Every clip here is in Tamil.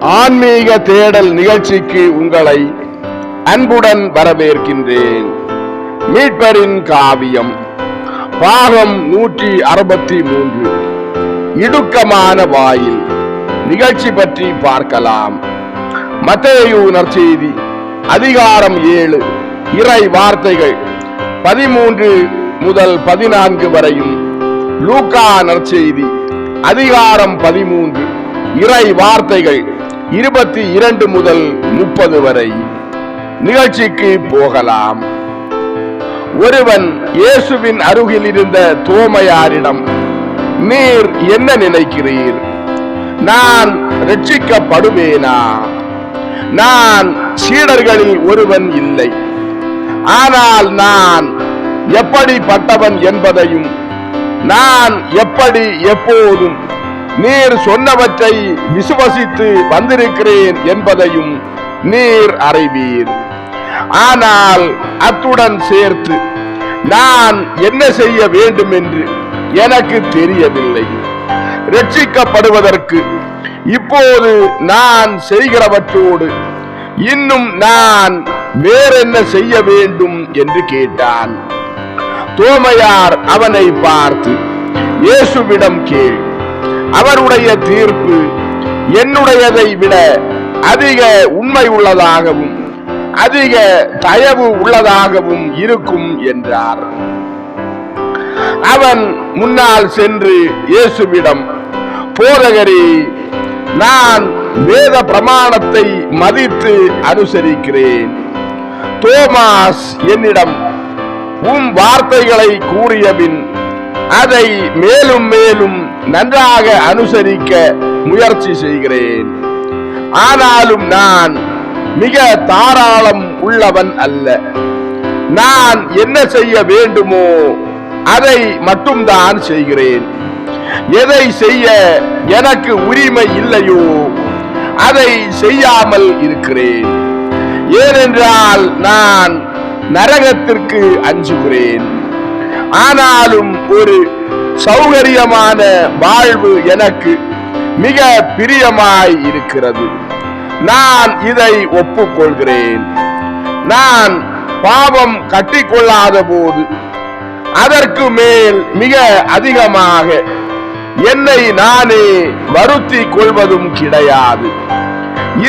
ஆன்மீக தேடல் நிகழ்ச்சிக்கு உங்களை அன்புடன் வரவேற்கின்றேன். மீட்பரின் காவியம் பாகம் நூற்றி அறுபத்தி மூன்று. இடுக்கமான வாயில் நிகழ்ச்சி பற்றி பார்க்கலாம். மத்தேயு நற்செய்தி அதிகாரம் ஏழு இறை வார்த்தைகள் பதிமூன்று முதல் பதினான்கு வரையும். லூக்கா நற்செய்தி அதிகாரம் பதிமூன்று இறை வார்த்தைகள். இருபத்தி இரண்டு முதல் முப்பது வரை நிகழ்ச்சிக்கு போகலாம். ஒருவன் இயேசுவின் அருகில் இருந்த தோமையாரிடம் நீர் என்ன நினைக்கிறீர்? நான் ரட்சிக்கப்படுவேனா நான் சீடர்களில் ஒருவன் இல்லை. ஆனால் நான் எப்படிப்பட்டவன் என்பதையும் நான் எப்படி எப்போதும் நீர் சொன்னவற்றை விசுவசித்து வந்திருக்கிறேன் என்பதையும் நீர் அறிவீர். ஆனால் அத்துடன் சேர்த்து நான் என்ன செய்ய வேண்டும் என்று எனக்கு தெரியவில்லை. ரட்சிக்கப்படுவதற்கு இப்போது நான் செய்கிறவற்றோடு இன்னும் நான் வேறென்ன செய்ய வேண்டும் என்று கேட்டான். தோமையார் அவனை பார்த்து இயேசுவிடம் கேள். அவருடைய தீர்ப்பு என்னுடையதை விட அதிக உண்மை உள்ளதாகவும் அதிக தயவு உள்ளதாகவும் இருக்கும் என்றார். அவன் முன்னால் சென்று இயேசுவிடம் போதகரே நான் வேத பிரமாணத்தை மதித்து அனுசரிக்கிறேன். தோமாஸ் என்னிடம் உம் வார்த்தைகளை கூறியபின் அதை மேலும் மேலும் நன்றாக அனுசரிக்க முயற்சி செய்கிறேன். ஆனாலும் நான் மிக தாராளம் உள்ளவன் அல்ல. நான் என்ன செய்ய வேண்டுமோ அதை மட்டும்தான் செய்கிறேன். எதை செய்ய எனக்கு உரிமை இல்லையோ அதை செய்யாமல் இருக்கிறேன். ஏனென்றால் நான் நரகத்திற்கு அஞ்சுகிறேன். ஆனாலும் ஒரு சௌகரியமான வாழ்வு எனக்கு மிக பிரியமாய் இருக்கிறது. நான் இதை ஒப்புக்கொள்கிறேன். நான் பாவம் கட்டிக்கொள்ளாத போது அதற்கு மேல் மிக அதிகமாக என்னை நானே வருத்தி கொள்வதும் கிடையாது.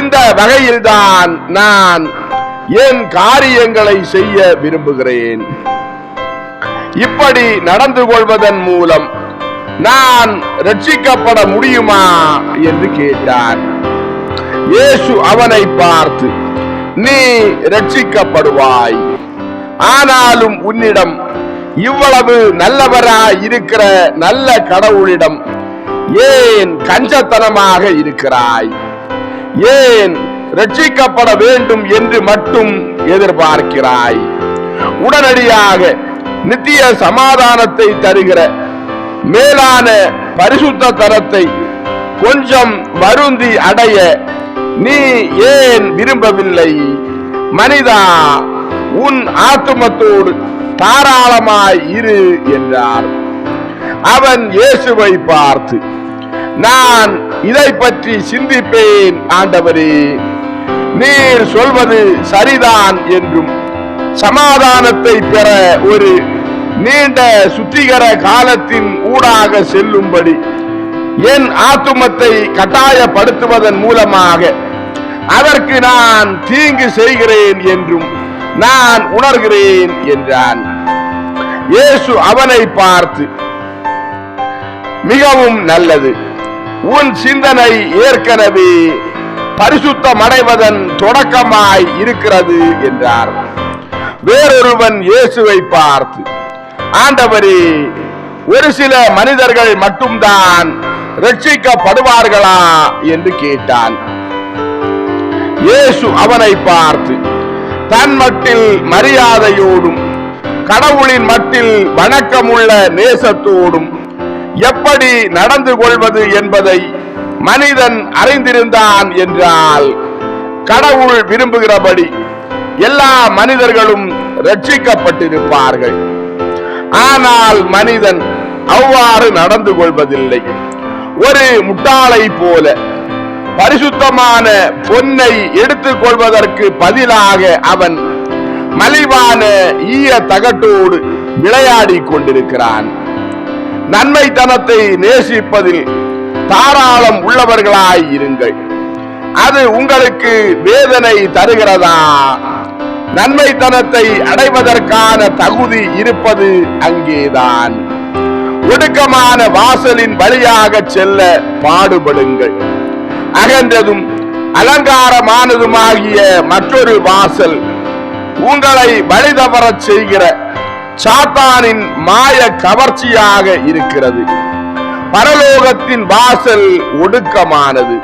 இந்த வகையில்தான் நான் என் காரியங்களை செய்ய விரும்புகிறேன். இப்படி நடந்து கொள்வதன் மூலம் நான் ரட்சிக்கப்பட முடியுமா என்று கேட்டார். இயேசு அவனை பார்த்து நீ ரட்சிக்கப்படுவாய். ஆனாலும் உன்னிடம் இவ்வளவு நல்லவரா இருக்கிற நல்ல கடவுளிடம் ஏன் கஞ்சத்தனமாக இருக்கிறாய்? ஏன் ரட்சிக்கப்பட வேண்டும் என்று மட்டும் எதிர்பார்க்கிறாய்? உடனடியாக நித்திய சமாதானத்தை தருகிற மேலான பரிசுத்த தரத்தை கொஞ்சம் வருந்தி அடைய நீ ஏன் விரும்பவில்லை? மனிதா உன் ஆத்துமத்தோடு தாராளமாய் இரு என்றார். அவன் இயேசுவை பார்த்து நான் இதை பற்றி சிந்திப்பேன் ஆண்டவரே. நீர் சொல்வது சரிதான் என்றும் சமாதானத்தை பெற ஒரு நீண்ட சுத்திகர காலத்தின் ஊடாக செல்லும்படி என் ஆத்துமத்தை கட்டாயப்படுத்துவதன் மூலமாக அதற்கு நான் தீங்கு செய்கிறேன் என்றும் நான் உணர்கிறேன் என்றான். இயேசு அவனை பார்த்து மிகவும் நல்லது. உன் சிந்தனை ஏற்கனவே பரிசுத்தமடைவதன் தொடக்கமாய் இருக்கிறது என்றார். வேறொருவன் இயேசுவை பார்த்து ஆண்டவரே ஒரு சில மனிதர்கள் மட்டும்தான் ரட்சிக்கப்படுவார்களா என்று கேட்டான். இயேசு அவனை பார்த்து தன் மட்டில் மரியாதையோடும் கடவுளின் மட்டில் வணக்கமுள்ள நேசத்தோடும் எப்படி நடந்து கொள்வது என்பதை மனிதன் அறிந்திருந்தான் என்றால் கடவுள் விரும்புகிறபடி எல்லா மனிதர்களும் ரட்சிக்கப்பட்டிருப்பார்கள். ஆனால் மனிதன் அவ்வாறு நடந்து கொள்வதில்லை. ஒரு முட்டாளை போல பரிசுத்தமான பொன்னை எடுத்துக் கொள்வதற்கு பதிலாக அவன் மலிவான ஈய தகட்டோடு விளையாடிக் கொண்டிருக்கிறான். நன்மைத்தனத்தை நேசிப்பதில் தாராளம் உள்ளவர்களாய் இருங்கள் அது உங்களுக்கு வேதனை தருகிறதா? நன்மைத்தனத்தை அடைவதற்கான தகுதி இருப்பது அங்கேதான். ஒடுக்கமான வாசலின் வழியாக செல்ல பாடுபடுங்கள். அகன்றதும் அலங்காரமானதுமாகிய மற்றொரு வாசல் உங்களை வழிதவறச் செய்கிற சாத்தானின் மாய கவர்ச்சியாக இருக்கிறது. பரலோகத்தின் வாசல் ஒடுக்கமானது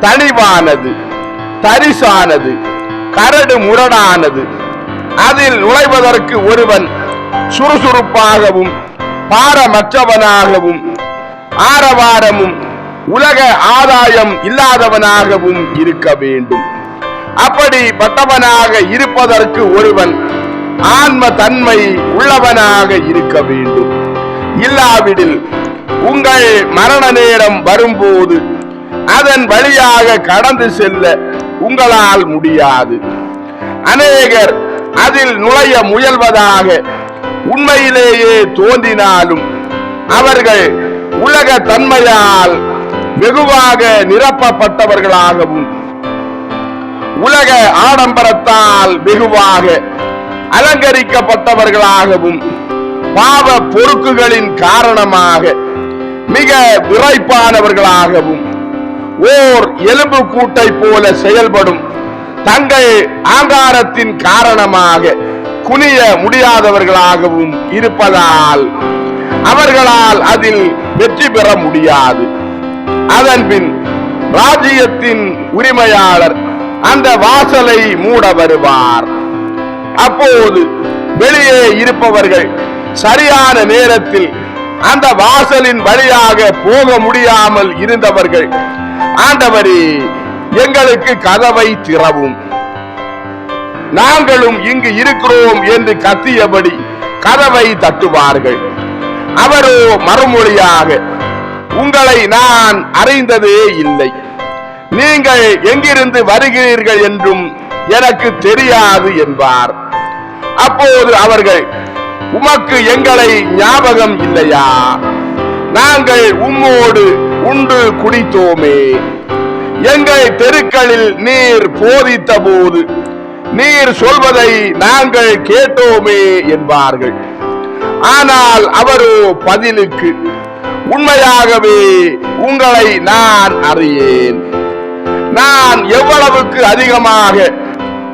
தனிவானது தரிசானது. கரடு முரடானது. அதில் நுழைவதற்கு ஒருவன் சுறுசுறுப்பாகவும் பாரமற்றவனாகவும் ஆரவாரமும் உலக ஆதாயம் இல்லாதவனாகவும் இருக்க வேண்டும். அப்படிப்பட்டவனாக இருப்பதற்கு ஒருவன் ஆன்ம தன்மை உள்ளவனாக இருக்க வேண்டும். இல்லாவிடில் உங்கள் மரண நேரம் வரும்போது அதன் வழியாக கடந்து செல்ல உங்களால் முடியாது. அநேகர் அதில் நுழைய முயல்வதாக உண்மையிலேயே தோன்றினாலும் அவர்கள் உலக தன்மையால் வெகுவாக நிரப்பப்பட்டவர்களாகவும் உலக ஆடம்பரத்தால் வெகுவாக அலங்கரிக்கப்பட்டவர்களாகவும் பாவ பொறுக்குகளின் காரணமாக மிக விரைப்பானவர்களாகவும் ஓர் எலும்பு கூட்டை போல செயல்படும். தங்கள் ஆங்காரத்தின் காரணமாக குனிய முடியாதவர்களாகவும் இருப்பதால் அவர்களால் அதில் வெற்றி பெற முடியாது. அதன் பின் ராஜ்யத்தின் உரிமையாளர் அந்த வாசலை மூட வருவார். அப்போது வெளியே இருப்பவர்கள் சரியான நேரத்தில் அந்த வாசலின் வழியாக போக முடியாமல் இருந்தவர்கள் ஆண்டவரே எங்களுக்கு கதவை திறவும். நாங்களும் இங்கு இருக்கிறோம் என்று கத்தியபடி கதவை தட்டுவார்கள். அவரோ மறுமொழியாக உங்களை நான் அறிந்ததே இல்லை. நீங்கள் எங்கிருந்து வருகிறீர்கள் என்றும் எனக்கு தெரியாது என்பார். அப்போது அவர்கள் உமக்கு எங்களை ஞாபகம் இல்லையா? நாங்கள் உம்மோடு உண்டு குடித்தோமே. எங்கள் தெருக்களில் நீர் போதித்த போது நீர் சொல்வதை நாங்கள் கேட்டோமே என்பார்கள். ஆனால் அவரோ பதிலுக்கு உண்மையாகவே உங்களை நான் அறியேன். நான் எவ்வளவுக்கு அதிகமாக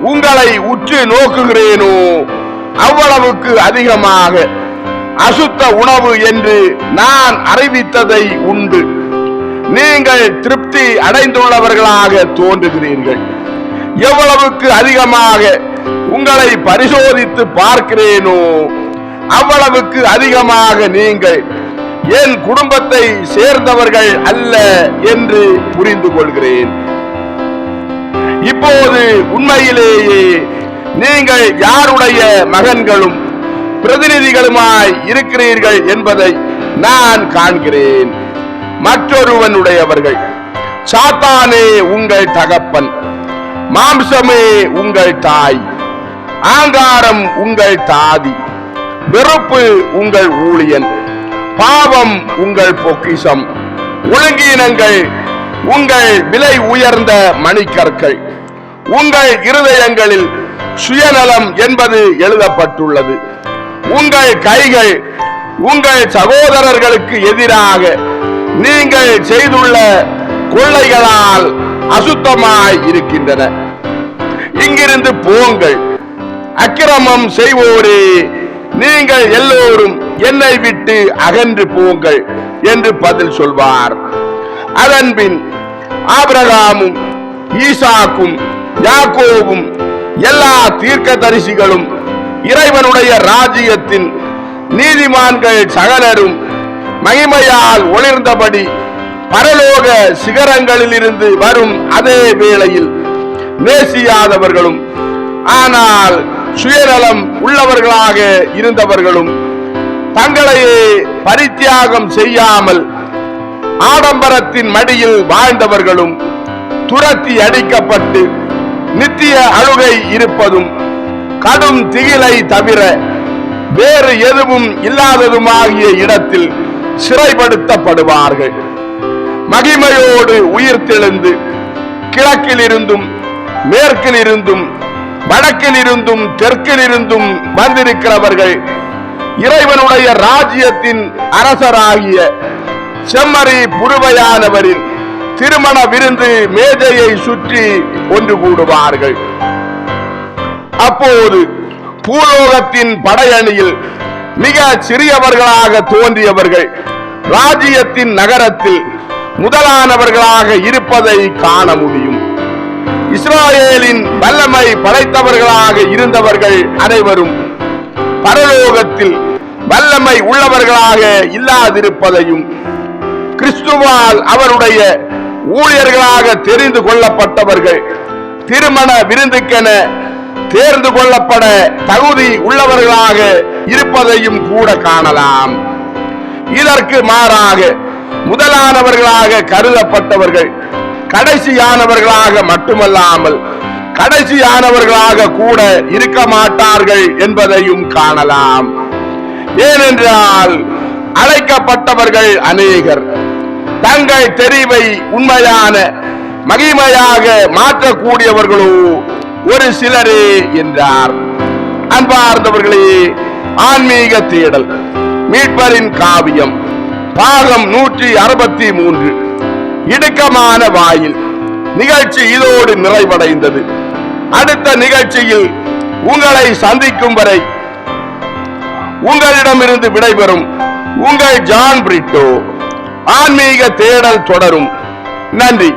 உங்களை உற்று நோக்குகிறேனோ அவ்வளவுக்கு அதிகமாக அசுத்த உணவு என்று நான் அறிவித்ததை உண்டு. நீங்கள் திருப்தி அடைந்துள்ளவர்களாக தோன்றுகிறீர்கள். எவ்வளவுக்கு அதிகமாக உங்களை பரிசோதித்து பார்க்கிறேனோ அவ்வளவுக்கு அதிகமாக நீங்கள் என் குடும்பத்தை சேர்ந்தவர்கள் அல்ல என்று புரிந்து கொள்கிறேன். இப்போது உண்மையிலேயே நீங்கள் யாருடைய மகன்களும் பிரதிநிதிகளுமாய் இருக்கிறீர்கள் என்பதை நான் காண்கிறேன். மற்றொருவனுடையவர்கள். சாத்தானே உங்கள் தகப்பன் மாம்சமே உங்கள் தாய் ஆங்காரம் உங்கள் தாதி வெறுப்பு உங்கள் ஊழியன் பாவம் உங்கள் பொக்கிஷம் ஒழுங்கீனங்கள் உங்கள் விலை உயர்ந்த மணிக்கற்கள். உங்கள் இருதயங்களில் சுயநலம் என்பது எழுதப்பட்டுள்ளது. உங்கள் கைகள் உங்கள் சகோதரர்களுக்கு எதிராக நீங்கள் செய்துள்ள கொள்ளைகளால் அசுத்தமாய் இருக்கின்றன. இங்கிருந்து போங்கள். அக்கிரமம் செய்வோரே நீங்கள் எல்லோரும் என்னை விட்டு அகன்று போங்கள் என்று பதில் சொல்வார். அதன்பின் ஆபிரகாமும் ஈசாக்கும் யாக்கோவும் எல்லா தீர்க்க தரிசிகளும் இறைவனுடைய ராஜ்யத்தின் நீதிமான்கள் சகலரும் மகிமையால் ஒளிர்ந்தபடி பரலோக சிகரங்களில் இருந்து வரும் அதே வேளையில் நேசியாதவர்களும் ஆனால் சுயநலம் உள்ளவர்களாக இருந்தவர்களும் தங்களையே பரித்தியாகம் செய்யாமல் ஆடம்பரத்தின் மடியில் வாழ்ந்தவர்களும் துரத்தி அடிக்கப்பட்டு நித்திய அழுகை இருப்பதும் கடும் திகிலை தவிர வேறு எதுவும் இல்லாததுமாகிய இடத்தில் சிறைப்படுத்தப்படுவார்கள். மகிமையோடு உயிர்த்தெழுந்து கிழக்கில் இருந்தும் மேற்கில் இருந்தும் வடக்கில் இருந்தும் தெற்கில் இருந்தும் வந்திருக்கிறவர்கள் இறைவனுடைய ராஜ்யத்தின் அரசராகிய செம்மறி புருவையானவரின் திருமண விருந்து மேஜையை சுற்றி ஒன்று கூடுவார்கள். அப்போது பூலோகத்தின் படையணியில் மிக சிறியவர்களாக தோன்றியவர்கள். ராஜ்யத்தின் நகரத்தில் முதலானவர்களாக இருப்பதை காண முடியும். இஸ்ராயேலின் வல்லமை படைத்தவர்களாக இருந்தவர்கள் அனைவரும் பரலோகத்தில் வல்லமை உள்ளவர்களாக இல்லாதிருப்பதையும் கிறிஸ்துவால் அவருடைய ஊழியர்களாக தெரிந்து கொள்ளப்பட்டவர்கள் திருமண விருந்துக்கென தேர்ந்து கொள்ளப்பட தகுதி உள்ளவர்களாக இருப்பதையும் கூட காணலாம். இதற்கு மாறாக முதலானவர்களாக கருதப்பட்டவர்கள் கடைசியானவர்களாக மட்டுமல்லாமல் கடைசியானவர்களாக கூட இருக்க மாட்டார்கள் என்பதையும் காணலாம். ஏனென்றால் அழைக்கப்பட்டவர்கள் அநேகர். தங்கள் தெரிவை உண்மையான மகிமையாக மாற்றக்கூடியவர்களோ ஒரு சிலரே என்றார். அன்பார்ந்தவர்களே ஆன்மீக தேடல். மீட்பரின் காவியம். பாகம் நூற்றி அறுபத்தி மூன்று. இடுக்கமான வாயில். நிகழ்ச்சி இதோடு நிறைவடைந்தது. அடுத்த நிகழ்ச்சியில் உங்களை சந்திக்கும் வரை உங்களிடமிருந்து விடைபெறும் உங்கள் ஜான் பிரிட்டோ. ஆன்மீக தேடல் தொடரும். நன்றி.